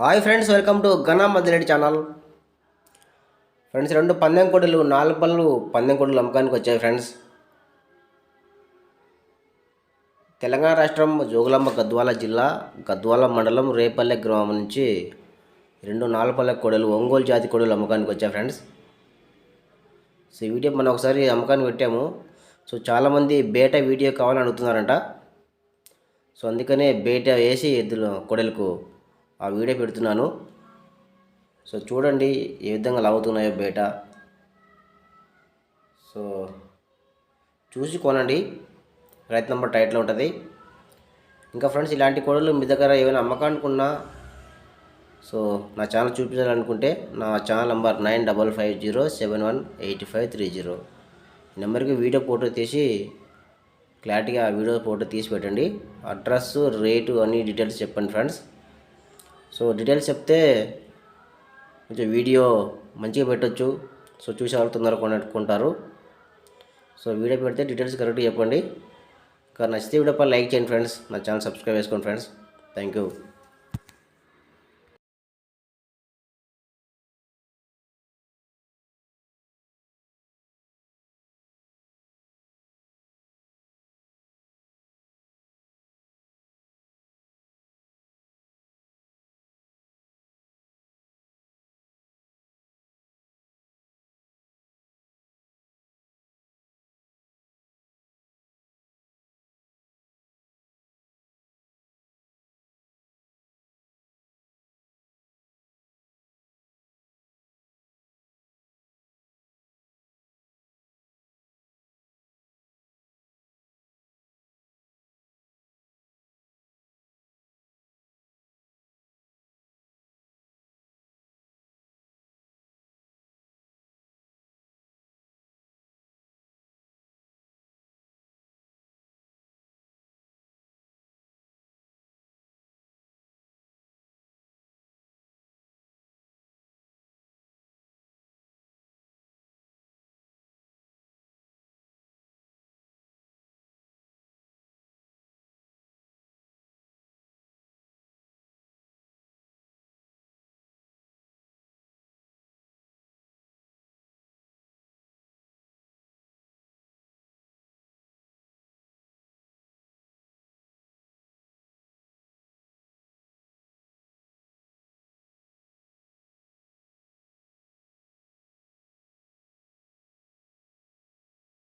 Hi friends welcome to Ghana Madireddy channel. Friends రెండు పందెం కోడలు నాలుగు పళ్ళు పందెం కోడలు అమ్మకానికి వచ్చాయి ఫ్రెండ్స్. తెలంగాణ రాష్ట్రం జోగులాంబ గద్వాల జిల్లా గద్వాల మండలం రేపల్లె గ్రామం నుంచి రెండు నాలుపల్లె కోడలు ఒంగోలు జాతి కోడలు అమ్మకానికి వచ్చాయి ఫ్రెండ్స్. సో ఈ వీడియో మనం ఒకసారి అమ్మకానికి పెట్టాము. సో చాలామంది బేట వీడియో కావాలని అడుగుతున్నారంట. సో అందుకనే బేట వేసి ఎద్దులు కోడలకు ఆ వీడియో పెడుతున్నాను. సో చూడండి ఏ విధంగా లాగుతున్నాయో బయట సో చూసి కొనండి. రైతు నెంబర్ టైట్లో ఉంటుంది. ఇంకా ఫ్రెండ్స్ ఇలాంటి కోడలు మీ దగ్గర ఏమైనా అమ్మకానుకున్నా సో నా ఛానల్ చూపించాలనుకుంటే నా channel number nine double five zero seven one eight five three zero ఈ నెంబర్కి వీడియో ఫోటో తీసి క్లారిటీగా ఆ వీడియో ఫోటో తీసి పెట్టండి. అడ్రస్ రేటు అన్ని డీటెయిల్స్ చెప్పండి ఫ్రెండ్స్ సో డీటెయిల్స్ చెప్తే కొంచెం వీడియో మంచిగా పెట్టొచ్చు. సో చూసే వాళ్ళు తొందరగా కొనుక్కుంటారు సో వీడియో పెడితే డీటెయిల్స్ కరెక్ట్గా చెప్పండి. ఇంకా నచ్చితే వీడియో లైక్ చేయండి ఫ్రెండ్స్. నా ఛానల్ సబ్స్క్రైబ్ చేసుకోండి ఫ్రెండ్స్. Thank you.